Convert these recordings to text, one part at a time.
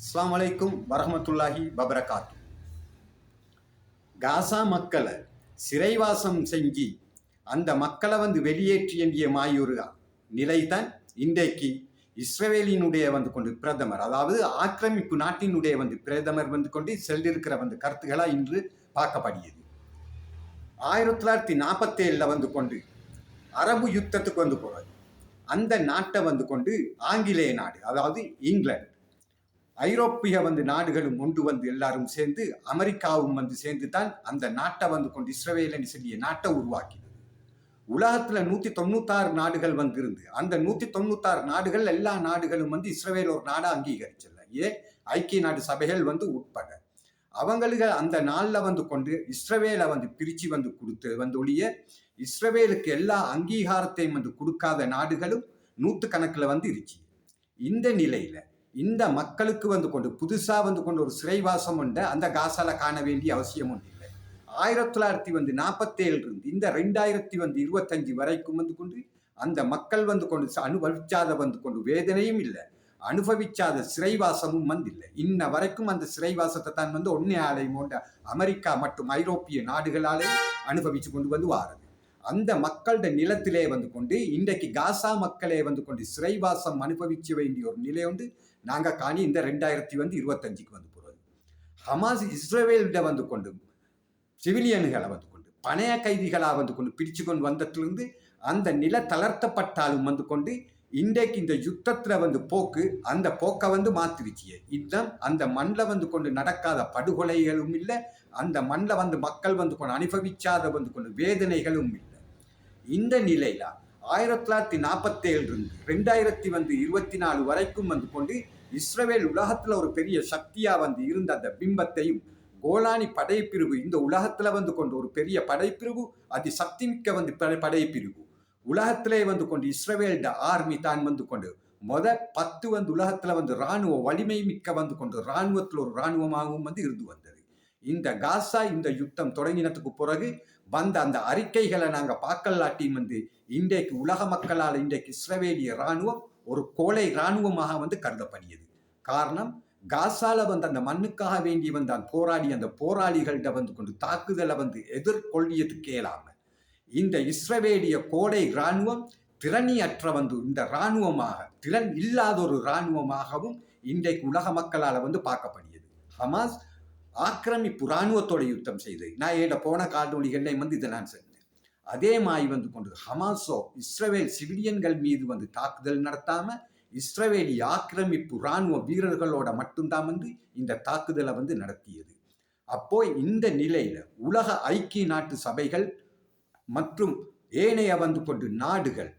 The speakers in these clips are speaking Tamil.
அஸ்லாம் வலைக்கும் வரமத்துல்லாஹி வபரகாத்து. காசா மக்களை சிறைவாசம் செஞ்சு அந்த மக்களை வந்து வெளியேற்றிய மாயூர் நிலைதான் இன்றைக்கு இஸ்ரேலினுடைய வந்து கொண்டு பிரதமர். அதாவது ஆக்கிரமிப்பு நாட்டினுடைய வந்து பிரதமர் வந்து கொண்டு செல்லிருக்கிற வந்து கருத்துக்களாக இன்று பார்க்கப்படுகிறது. ஆயிரத்தி தொள்ளாயிரத்தி நாற்பத்தேழில் வந்து கொண்டு அரபு யுத்தத்துக்கு வந்து போகிறது அந்த நாட்டை வந்து கொண்டு ஆங்கிலேய நாடு அதாவது இங்கிலாந்து ஐரோப்பிய வந்து நாடுகளும் ஒன்று வந்து எல்லாரும் சேர்ந்து அமெரிக்காவும் வந்து சேர்ந்து தான் அந்த நாட்டை வந்து கொண்டு இஸ்ரவேலன்னு சொல்லிய நாட்டை உருவாக்கினது உலகத்துல நூத்தி தொண்ணூத்தாறு நாடுகள் வந்து இருந்து அந்த நூத்தி தொண்ணூத்தாறு நாடுகள் எல்லா நாடுகளும் வந்து இஸ்ரவேல் ஒரு நாடா அங்கீகரிச்சல ஏன் ஐக்கிய நாடு சபைகள் வந்து உட்பட. அவங்களுக்கு அந்த நாளில் வந்து கொண்டு இஸ்ரவேலை வந்து பிரித்து வந்து கொடுத்து வந்து ஒழிய இஸ்ரவேலுக்கு எல்லா அங்கீகாரத்தையும் வந்து கொடுக்காத நாடுகளும் நூற்றுக்கணக்கில் வந்து இருச்சு. இந்த நிலையில இந்த மக்களுக்கு வந்து கொண்டு புதுசாக வந்து கொண்டு ஒரு சிறைவாசம் உண்டு. அந்த காசால காண வேண்டிய அவசியம் உண்டு இல்லை. ஆயிரத்தி தொள்ளாயிரத்தி வந்து நாற்பத்தேழு இருந்து இந்த ரெண்டாயிரத்தி வந்து இருபத்தஞ்சு வரைக்கும் வந்து கொண்டு அந்த மக்கள் வந்து கொண்டு அனுபவிச்சாத வந்து கொண்டு வேதனையும் இல்லை. அனுபவிச்சாத சிறைவாசமும் வந்தில்லை இன்ன வரைக்கும் அந்த சிறைவாசத்தை தான் வந்து ஒன்னே ஆலயம் போன்ற அமெரிக்கா மற்றும் ஐரோப்பிய நாடுகளாலே அனுபவிச்சு கொண்டு வந்து வாரது. அந்த மக்களோட நிலத்திலே வந்து கொண்டு இன்றைக்கு காசா மக்களே வந்து கொண்டு சிறைவாசம் அனுபவிக்க வேண்டிய ஒரு நிலை உண்டு. நாங்கள் காணி இந்த ரெண்டாயிரத்தி வந்து இருபத்தஞ்சுக்கு வந்து போகிறது ஹமாஸ் இஸ்ரேவேல்கிட்ட வந்து கொண்டு சிவிலியன்களை வந்து கொண்டு பணைய கைதிகளாக வந்து கொண்டு பிரித்து கொண்டு வந்ததுலேருந்து அந்த நில தளர்த்தப்பட்டாலும் வந்து கொண்டு இன்றைக்கு இந்த யுத்தத்தில் வந்து போக்கு அந்த போக்கை வந்து மாத்திருச்சியே இதுதான் அந்த மண்ணில் வந்து கொண்டு நடக்காத படுகொலைகளும் இல்லை அந்த மண்ணில் வந்து மக்கள் வந்து கொண்டு அனுபவிச்சாத வந்து கொண்டு வேதனைகளும் இல்லை. இந்த நிலையில் ஆயிரத்தி தொள்ளாயிரத்தி நாற்பத்தேழு இருந்து ரெண்டாயிரத்தி வந்து இருபத்தி நாலு வரைக்கும் வந்து கொண்டு இஸ்ரவேல் உலகத்தில் ஒரு பெரிய சக்தியாக வந்து இருந்த அந்த பிம்பத்தையும் கோலானி படைப்பிரிவு இந்த உலகத்தில் வந்து கொண்டு ஒரு பெரிய படைப்பிரிவு அதி சக்தி மிக்க வந்து படை- படைப்பிரிவு. உலகத்திலே வந்து கொண்டு இஸ்ரவேல்ட ஆர்மி தான் வந்து கொண்டு முத பத்து வந்து உலகத்தில் வந்து இராணுவ வலிமை மிக்க வந்து கொண்டு இராணுவத்தில் ஒரு இராணுவமாகவும் வந்து இருந்து வந்தது. இந்த காசா இந்த யுத்தம் தொடங்கினதுக்கு பிறகு வந்த அந்த அறிக்கைகளை நாங்கள் பார்க்கலாட்டியும் வந்து இன்றைக்கு உலக மக்களால் இன்றைக்கு இஸ்ரவேலிய இராணுவம் ஒரு கோலை இராணுவமாக வந்து கருதப்படுகிறது காரணம் காசால வந்து அந்த மண்ணுக்காக வேண்டி வந்து அந்த போராடி அந்த போராளிகள்கிட்ட வந்து கொண்டு தாக்குதலை வந்து எதிர்கொள்ளியதுக்கு இயலாம இந்த இஸ்ரவேலிய கோடை இராணுவம் திறனியற்ற வந்து இந்த இராணுவமாக திறன் இல்லாத ஒரு இராணுவமாகவும் இன்றைக்கு உலக மக்களால் வந்து பார்க்கப்படுகிறது ஹமாஸ் ஆக்கிரமிப்பு இராணுவத்தோட யுத்தம் செய்து நான் ஏட போன காணொலிகள்லையும் வந்து இதை நான் சொன்னேன். அதே மாதிரி வந்து கொண்டு ஹமாசோ இஸ்ரவேல் சிவிலியன்கள் மீது வந்து தாக்குதல் நடத்தாம இஸ்ரவேலி ஆக்கிரமிப்பு இராணுவ வீரர்களோட மட்டும்தான் வந்து இந்த தாக்குதலை வந்து நடத்தியது. அப்போ இந்த நிலையில உலக ஐக்கிய நாட்டு சபைகள் மற்றும் ஏனைய வந்து கொண்டு நாடுகள்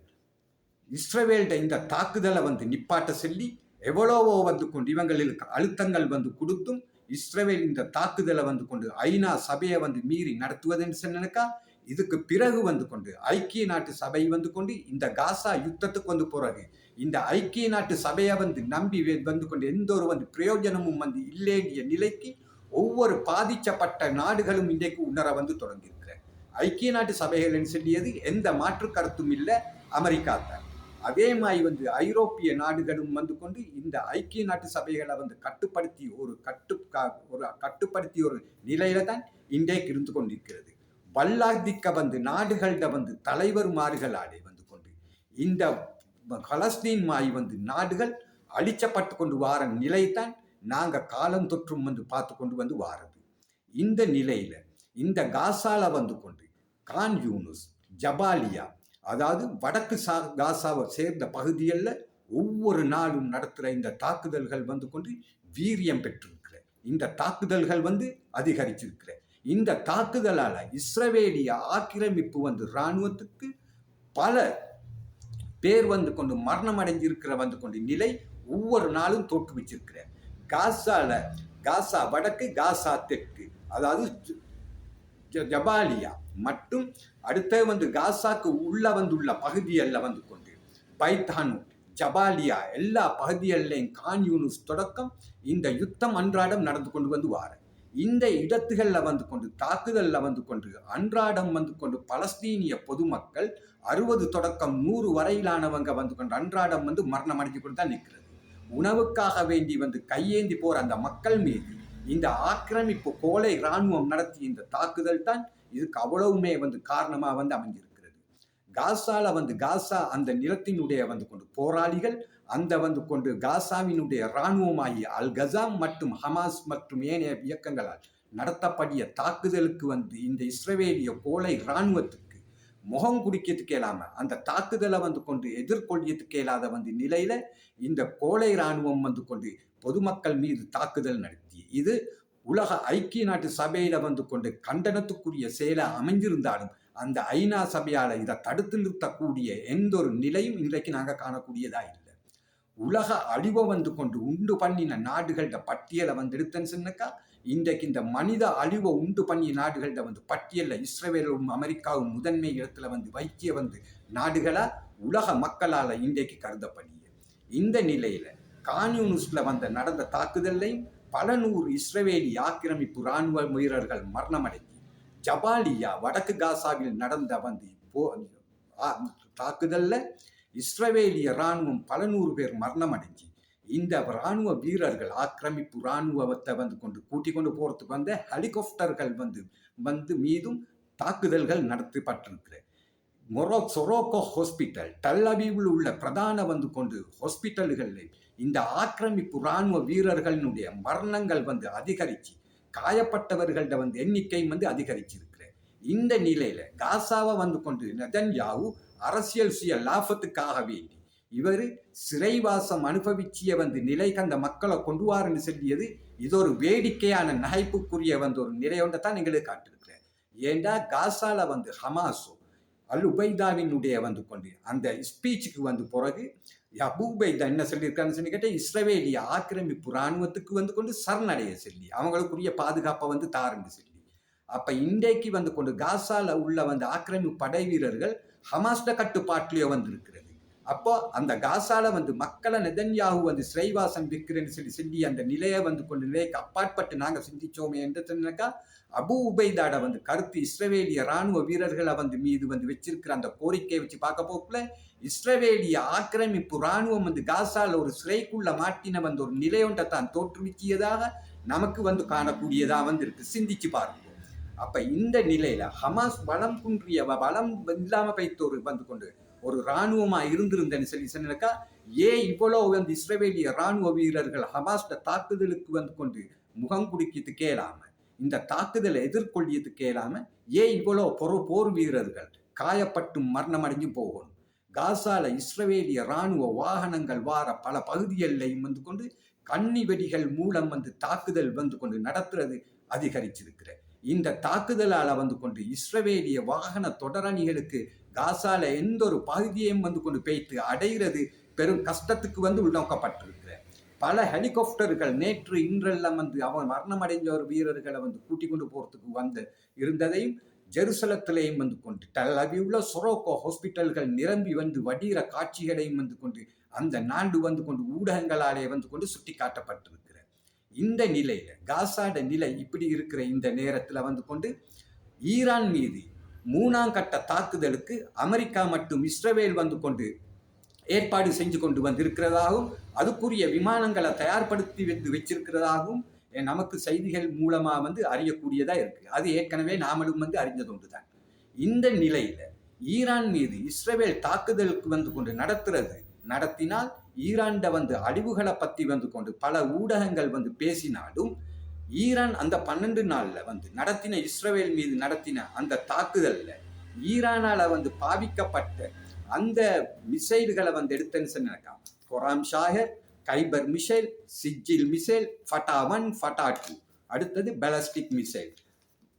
இஸ்ரவேல்ட இந்த தாக்குதலை வந்து நிப்பாட்ட சொல்லி எவ்வளவோ வந்து கொண்டு இவங்களுக்கு அழுத்தங்கள் வந்து கொடுத்தும் இஸ்ரேல் இந்த தாக்குதலை வந்து கொண்டு ஐநா சபையை வந்து மீறி நடத்துவதுன்னு சொன்னக்கா இதுக்கு பிறகு வந்து கொண்டு ஐக்கிய நாட்டு சபை வந்து கொண்டு இந்த காசா யுத்தத்துக்கு வந்து பிறகு இந்த ஐக்கிய நாட்டு சபையை வந்து நம்பி வந்து கொண்டு எந்த ஒரு வந்து பிரயோஜனமும் வந்து இல்லைங்கிய நிலைக்கு ஒவ்வொரு பாதிக்கப்பட்ட நாடுகளும் இன்றைக்கு உணர வந்து தொடங்கியிருக்கிற ஐக்கிய நாட்டு சபைகள் சொல்லியது? எந்த மாற்று கருத்தும் இல்லை. அமெரிக்கா தான். அதே மாதிரி வந்து ஐரோப்பிய நாடுகளும் வந்து கொண்டு இந்த ஐக்கிய நாட்டு சபைகளை வந்து கட்டுப்படுத்தி ஒரு கட்டு ஒரு கட்டுப்படுத்தி ஒரு நிலையில தான் இன்றைக்கு இருந்து கொண்டிருக்கிறது. வல்லாதிக்க வந்து நாடுகள்ட வந்து தலைவர் மாறுகளாலே வந்து கொண்டு இந்த பலஸ்தீன் மாய் வந்து நாடுகள் அழிச்சப்பட்டு கொண்டு வார நிலைத்தான் நாங்கள் காலம் தொற்றும் வந்து பார்த்து கொண்டு வந்து வாரது. இந்த நிலையில இந்த காசால வந்து கொண்டு கான் யூனுஸ் ஜபாலியா அதாவது வடக்கு சா காசாவை சேர்ந்த பகுதிகளில் ஒவ்வொரு நாளும் நடத்துகிற இந்த தாக்குதல்கள் வந்து கொண்டு வீரியம் பெற்றிருக்கிற இந்த தாக்குதல்கள் வந்து அதிகரிச்சிருக்கிற இந்த தாக்குதலால் இஸ்ரவேலிய ஆக்கிரமிப்பு வந்து இராணுவத்துக்கு பல பேர் வந்து கொண்டு மரணம் அடைஞ்சிருக்கிற வந்து கொண்டு நிலை ஒவ்வொரு நாளும் தோற்றுவிச்சிருக்கிற காசால காசா வடக்கு காசா தெற்கு. அதாவது ஜ- ஜபாலியா. மட்டும் அடுத்த வந்து காசாக்கு உள்ள வந்துள்ள பகுதிகளில் வந்து கொண்டு பைத்தானு ஜபாலியா எல்லா பகுதிகளிலையும் கான் யூனுஸ் தொடக்கம் இந்த யுத்தம் அன்றாடம் நடந்து கொண்டு வந்து வார. இந்த இடத்துகளில் வந்து கொண்டு தாக்குதலில் வந்து கொண்டு அன்றாடம் வந்து கொண்டு பலஸ்தீனிய பொதுமக்கள் அறுபது தொடக்கம் நூறு வரையிலானவங்க வந்து கொண்டு அன்றாடம் வந்து மரணம் அடைஞ்சு கொண்டு தான் நிற்கிறது. உணவுக்காக வேண்டி வந்து கையேந்தி போற அந்த மக்கள் மீது இந்த ஆக்கிரமிப்பு கோலை இராணுவம் நடத்திய இந்த தாக்குதல் தான் இதுக்கு அவ்வளவுமே வந்து காரணமா வந்து அமைஞ்சிருக்கிறது. காசால வந்து காசா அந்த நிலத்தினுடைய வந்து கொண்டு போராளிகள் அந்த வந்து கொண்டு காசாவினுடைய இராணுவமாகிய அல் கசாம் மற்றும் ஹமாஸ் மற்றும் ஏனைய இயக்கங்களால் நடத்தப்படிய தாக்குதலுக்கு வந்து இந்த இஸ்ரவேலிய கோலை இராணுவத்துக்கு முகம் குடிக்கிறதுக்கு இயலாம அந்த தாக்குதலை வந்து கொண்டு எதிர்கொள்ளியதுக்கு இயலாத வந்து நிலையில இந்த கோழை இராணுவம் வந்து கொண்டு பொதுமக்கள் மீது தாக்குதல் நடத்தி இது உலக ஐக்கிய நாட்டு சபையில வந்து கொண்டு கண்டனத்துக்குரிய செயலை அமைஞ்சிருந்தாலும் அந்த ஐநா சபையால இதை தடுத்து நிறுத்தக்கூடிய எந்த ஒரு நிலையும் இன்றைக்கு நாங்க காணக்கூடியதா இல்லை. உலக அழிவை வந்து கொண்டு உண்டு பண்ணின நாடுகளோட பட்டியலை வந்து எடுத்தேன்னு சொன்னாக்கா இன்றைக்கு இந்த மனித அழிவை உண்டு பண்ணிய நாடுகள்கிட்ட வந்து பட்டியலில் இஸ்ரேலும் அமெரிக்காவும் முதன்மை இடத்துல வந்து வைக்கிய வந்து நாடுகளா உலக மக்களால் இன்றைக்கு கருதப்படிய இந்த நிலையில கான்யூனிஸ்ட்ல வந்த நடந்த தாக்குதலையும் பல நூறு இஸ்ரவேலி ஆக்கிரமிப்பு இராணுவ வீரர்கள் மரணமடைந்து ஜபாலியா வடக்கு காசாவில் நடந்த வந்து போ ஆ- தாக்குதல்ல இஸ்ரவேலிய இராணுவம் பல நூறு பேர் மரணமடைஞ்சு இந்த இராணுவ வீரர்கள் ஆக்கிரமிப்பு இராணுவத்தை வந்து கொண்டு கூட்டிக் கொண்டு போறதுக்கு வந்த ஹெலிகாப்டர்கள் வந்து வந்து மீதும் தாக்குதல்கள் நடத்தப்பட்டிருக்கிற மொரோ சொரோக்கோ ஹாஸ்பிட்டல் டல்லபீவில் உள்ள பிரதான வந்து கொண்டு ஹாஸ்பிட்டல்களில் இந்த ஆக்கிரமிப்பு இராணுவ வீரர்களினுடைய மரணங்கள் வந்து அதிகரிச்சு காயப்பட்டவர்கள்ட வந்து எண்ணிக்கை வந்து அதிகரிச்சிருக்கிற இந்த நிலையில காசாவை வந்து கொண்டு நெதன்யாவு அரசியல் சுய லாபத்துக்காக வேண்டி இவர் சிறைவாசம் அனுபவிச்சிய வந்து நிலை கந்த மக்களை கொண்டு வாருன்னு சொல்லியது இது ஒரு வேடிக்கையான நகைப்புக்குரிய வந்து ஒரு நிலையொன்றை தான் எங்களுக்கு காட்டிருக்கிறேன் ஏண்டா காசால வந்து ஹமாஸோ அல் உபைதாவினுடைய வந்து கொண்டு அந்த ஸ்பீச்சுக்கு வந்து பிறகு அபுபைதா என்ன சொல்லியிருக்கான்னு சொல்லி கேட்டால் இஸ்ரவேலிய ஆக்கிரமிப்பு இராணுவத்துக்கு வந்து கொண்டு சரணடைய சொல்லி அவங்களுக்குரிய பாதுகாப்பை வந்து தாருன்னு சொல்லி. அப்ப இன்றைக்கு வந்து கொண்டு காசால உள்ள வந்து ஆக்கிரமிப்பு படை வீரர்கள் ஹமாஸ்ட கட்டுப்பாட்டிலேயே வந்து இருக்கிறது அப்போ அந்த காசால வந்து மக்களை நிதன்யாகு வந்து சிறைவாசம் விற்கிறேன்னு சொல்லி சொல்லி அந்த நிலையை வந்து கொண்டு நிலைக்கு அப்பாற்பட்டு நாங்கள் சிந்திச்சோமே என்று சொன்னாக்கா அபு உபைதாட வந்து கருத்து இஸ்ரவேலிய ராணுவ வீரர்களை வந்து மீது வந்து வச்சிருக்கிற அந்த கோரிக்கையை வச்சு பார்க்க போக்குல இஸ்ரவேலிய ஆக்கிரமிப்பு ராணுவம் வந்து காசால ஒரு சிறைக்குள்ள மாட்டின வந்து ஒரு நிலையொன்றை தான் தோற்றுவிக்கியதாக நமக்கு வந்து காணக்கூடியதா வந்து இருக்கு. சிந்திச்சு பார்ப்போம். அப்ப இந்த நிலையில ஹமாஸ் பலம் குன்றிய வ- பலம் இல்லாம பைத்தோர் வந்து கொண்டு ஒரு இராணுவமா இருந்திருந்தேன்னு சொல்லி சொன்னாக்கா ஏன் இவ்வளவு வந்து இஸ்ரவேலிய ராணுவ வீரர்கள் ஹமாஸ்ட தாக்குதலுக்கு வந்து கொண்டு முகம் குடிக்கிறது கேளாம இந்த தாக்குதலை எதிர்கொள்ளியது கேளாம ஏன் இவ்வளோ பொற போர் வீரர்கள் காயப்பட்டும் மரணமடைஞ்சு போகணும். காசால இஸ்ரவேலிய ராணுவ வாகனங்கள் வார பல பகுதிகளிலையும் வந்து கொண்டு கன்னி வெடிகள் மூலம் வந்து தாக்குதல் வந்து கொண்டு நடத்துறது அதிகரிச்சிருக்கிற இந்த தாக்குதலால வந்து கொண்டு இஸ்ரவேலிய வாகன தொடரணிகளுக்கு காசால எந்த ஒரு பகுதியையும் வந்து கொண்டு பெய்த்து அடைகிறது பெரும் கஷ்டத்துக்கு வந்து உள்நோக்கப்பட்டிருக்கிற பல ஹெலிகாப்டர்கள் நேற்று இன்றெல்லாம் வந்து அவன் மரணம் அடைஞ்ச ஒரு வீரர்களை வந்து கூட்டிக் கொண்டு போறதுக்கு வந்து இருந்ததையும் ஜெருசலத்திலையும் வந்து கொண்டு டல் சொரோக்கோ ஹாஸ்பிட்டல்கள் நிரம்பி வந்து வடிகிற காட்சிகளையும் வந்து கொண்டு அந்த நாண்டு வந்து கொண்டு ஊடகங்களாலே வந்து கொண்டு சுட்டி காட்டப்பட்டிருக்கிற இந்த நிலையில காசாட நிலை இப்படி இருக்கிற இந்த நேரத்தில் வந்து கொண்டு ஈரான் மீது மூணாம் கட்ட தாக்குதலுக்கு அமெரிக்கா மற்றும் இஸ்ரவேல் வந்து கொண்டு ஏற்பாடு செஞ்சு கொண்டு வந்திருக்கிறதாகவும் அதுக்குரிய விமானங்களை தயார்படுத்தி வந்து வச்சிருக்கிறதாகவும் நமக்கு செய்திகள் மூலமாக வந்து அறியக்கூடியதா இருக்கு. அது ஏற்கனவே நாமளும் வந்து அறிஞ்சது தான் இந்த நிலையில ஈரான் மீது இஸ்ரவேல் தாக்குதலுக்கு வந்து கொண்டு நடத்துறது நடத்தினால் ஈராண்ட வந்து அழிவுகளை பத்தி வந்து கொண்டு பல ஊடகங்கள் வந்து பேசினாலும் ஈரான் அந்த பன்னெண்டு நாளில் வந்து நடத்தின இஸ்ரேல் மீது நடத்தின அந்த தாக்குதலில் ஈரானால வந்து பாவிக்கப்பட்ட அந்த மிசைல்களை வந்து எடுத்தேன்னு சொன்னாக்கா Khorramshahr Kheibar missile Sejjil missile Fattah one Fattah two. அடுத்தது பேலஸ்டிக் மிசைல்.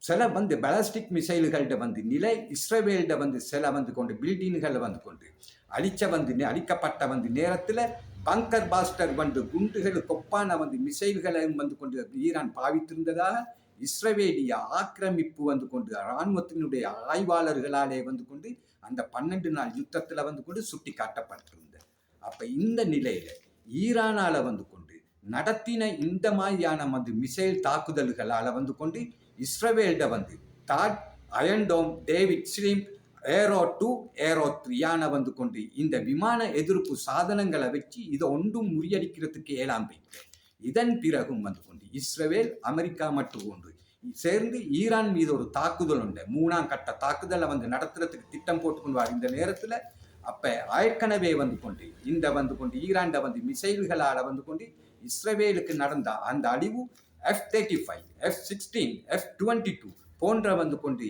சில வந்து பேலஸ்டிக் மிசைல்கள்ட வந்து நிலை இஸ்ரேவேல்ட வந்து சில வந்து கொண்டு பில்டிங்குகளை வந்து கொண்டு அழிச்ச வந்து நே- அழிக்கப்பட்ட வந்து நேரத்தில் பங்கர் பாஸ்டர் வந்து குண்டுகள் கொப்பான வந்து மிசைல்களையும் வந்து கொண்டு ஈரான் பாவித்திருந்ததாக இஸ்ரவேலிய ஆக்கிரமிப்பு வந்து கொண்டு இராணுவத்தினுடைய ஆய்வாளர்களாலே வந்து கொண்டு அந்த பன்னெண்டு நாள் யுத்தத்தில் வந்து கொண்டு சுட்டி காட்டப்பட்டிருந்தது அப்போ இந்த நிலையில் ஈரானால வந்து கொண்டு நடத்தின இந்த மாதிரியான வந்து மிசைல் தாக்குதல்களால் வந்து கொண்டு இஸ்ரவேல்ட வந்து thought Iron Dome David Sling Arrow two Arrow த்ரீயான வந்து கொண்டு இந்த விமான எதிர்ப்பு சாதனங்களை வச்சு இதை ஒன்றும் முறியடிக்கிறதுக்கு ஏழாம் போயிட்டு இதன் பிறகும் வந்து கொண்டு இஸ்ரேல் அமெரிக்கா மட்டும் ஒன்று. சேர்ந்து ஈரான் மீது ஒரு தாக்குதல் உண்டு. மூணாம் கட்ட தாக்குதலை வந்து நடத்துறதுக்கு திட்டம் போட்டுக்கொண்டு இந்த நேரத்தில் அப்போ ஏற்கனவே வந்து கொண்டு இந்த வந்து கொண்டு ஈரான்ட வந்து மிசைல்களால் வந்து கொண்டு இஸ்ரேலுக்கு நடந்த அந்த அழிவு F thirty five F sixteen F twenty two போன்ற வந்து கொண்டு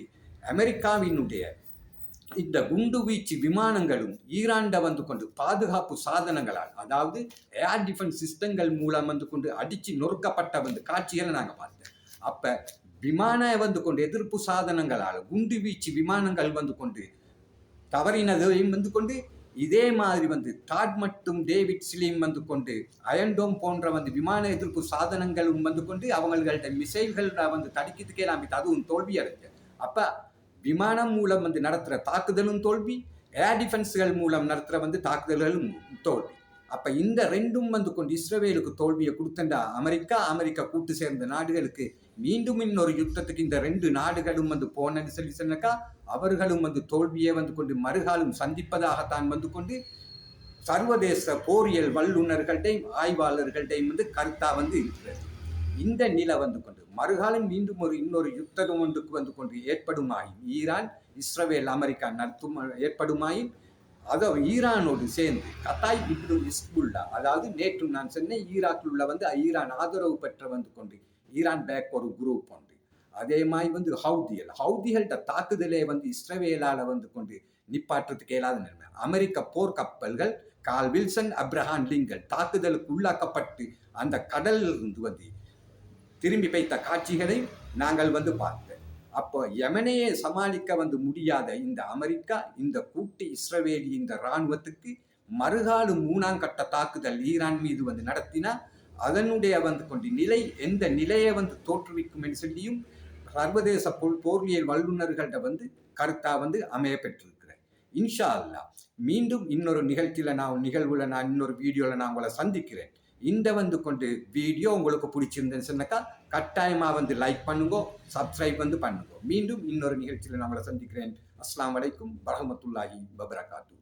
அமெரிக்காவினுடைய இந்த குண்டு வீச்சு விமானங்களும் ஈரான்ட வந்து கொண்டு பாதுகாப்பு சாதனங்களால் அதாவது ஏர் டிஃபென்ஸ் சிஸ்டங்கள் மூலம் வந்து கொண்டு அடிச்சு நொறுக்கப்பட்ட வந்து காட்சிகளை நாங்கள் பார்த்தோம். அப்ப விமான வந்து கொண்டு எதிர்ப்பு சாதனங்களால் குண்டு வீச்சு விமானங்கள் வந்து கொண்டு தவறினதையும் வந்து கொண்டு இதே மாதிரி வந்து டாட் மற்றும் டேவிட் சிலீம் வந்து கொண்டு அயன்டோம் போன்ற வந்து விமான எதிர்ப்பு சாதனங்களும் வந்து கொண்டு அவங்கள்ட்ட மிசைல்கள் வந்து தடுக்கிறதுக்கே நாம் அதுவும் தோல்வி அடைஞ்சு அப்போ விமானம் மூலம் வந்து நடத்துகிற தாக்குதலும் தோல்வி ஏர் டிஃபென்ஸ்கள் மூலம் நடத்துகிற வந்து தாக்குதல்களும் தோல்வி. அப்போ இந்த ரெண்டும் வந்து கொண்டு இஸ்ரேலுக்கு தோல்வியை கொடுத்தண்டா? அமெரிக்கா அமெரிக்கா கூட்டு சேர்ந்த நாடுகளுக்கு மீண்டும் இன்னொரு யுத்தத்துக்கு இந்த ரெண்டு நாடுகளும் வந்து போனன்னு சொல்லி சொன்னாக்கா அவர்களும் வந்து தோல்வியை வந்து கொண்டு மறுகாலும் சந்திப்பதாகத்தான் வந்து கொண்டு சர்வதேச போரியல் வல்லுநர்கள்டையும் ஆய்வாளர்கள்டையும் வந்து கருத்தா வந்து இருக்கிறது. இந்த நிலை வந்து கொண்டு மறுகாலம் மீண்டும் ஒரு இன்னொரு யுத்தம் ஒன்றுக்கு வந்து கொண்டு ஏற்படுமாயின் ஈரான் இஸ்ரேல் அமெரிக்கா நடத்தும் ஏற்படுமாயின் அதோ ஈரானோடு சேர்ந்து கத்தாய் இப்னு இஸ்புல்லா அதாவது நேற்று நான் சொன்னேன் ஈராக்கில் உள்ள வந்து ஈரான் ஆதரவு பெற்ற வந்து கொண்டு ஈரான் பேக் ஒரு குரூப் உண்டு அதே மாதிரி வந்து ஹவுதிகள் ஹவுதிகள்கிட்ட தாக்குதலே வந்து இஸ்ரவேலால் வந்து கொண்டு நிப்பாற்றத்துக்கு இயலாத நிலைமை. அமெரிக்க போர்க்கப்பல்கள் கால் வில்சன் அப்ரஹாம் லிங்கல் தாக்குதலுக்கு உள்ளாக்கப்பட்டு அந்த கடலில் இருந்து வந்து திரும்பி வைத்த காட்சிகளை நாங்கள் வந்து பார்த்தோம். அப்போ எமனையே சமாளிக்க வந்து முடியாத இந்த அமெரிக்கா இந்த கூட்டு இஸ்ரவேலி இந்த இராணுவத்துக்கு மறுகாலு மூணாம் கட்ட தாக்குதல் ஈரான் மீது வந்து நடத்தினா அதனுடைய வந்து கொண்டு நிலை எந்த நிலையை வந்து தோற்றுவிக்கும் என்று சொல்லியும் சர்வதேச பொல் போர்வியல் வல்லுநர்கள்ட்ட வந்து கருத்தா வந்து அமைய பெற்றிருக்கிறேன். இன்ஷா அல்லா மீண்டும் இன்னொரு நிகழ்ச்சியில் நான் நிகழ்வுல நான் இன்னொரு வீடியோவில் நான் உங்களை சந்திக்கிறேன். இந்த வந்து கொண்டு வீடியோ உங்களுக்கு பிடிச்சிருந்தேன்னு சொன்னாக்கா கட்டாயமாக வந்து லைக் பண்ணுங்க சப்ஸ்கிரைப் வந்து பண்ணுங்க. மீண்டும் இன்னொரு நிகழ்ச்சியில் நம்மளை சந்திக்கிறேன். அஸ்லாம் வலைக்கும் வரமத்துல்லாஹி பபரகாத்து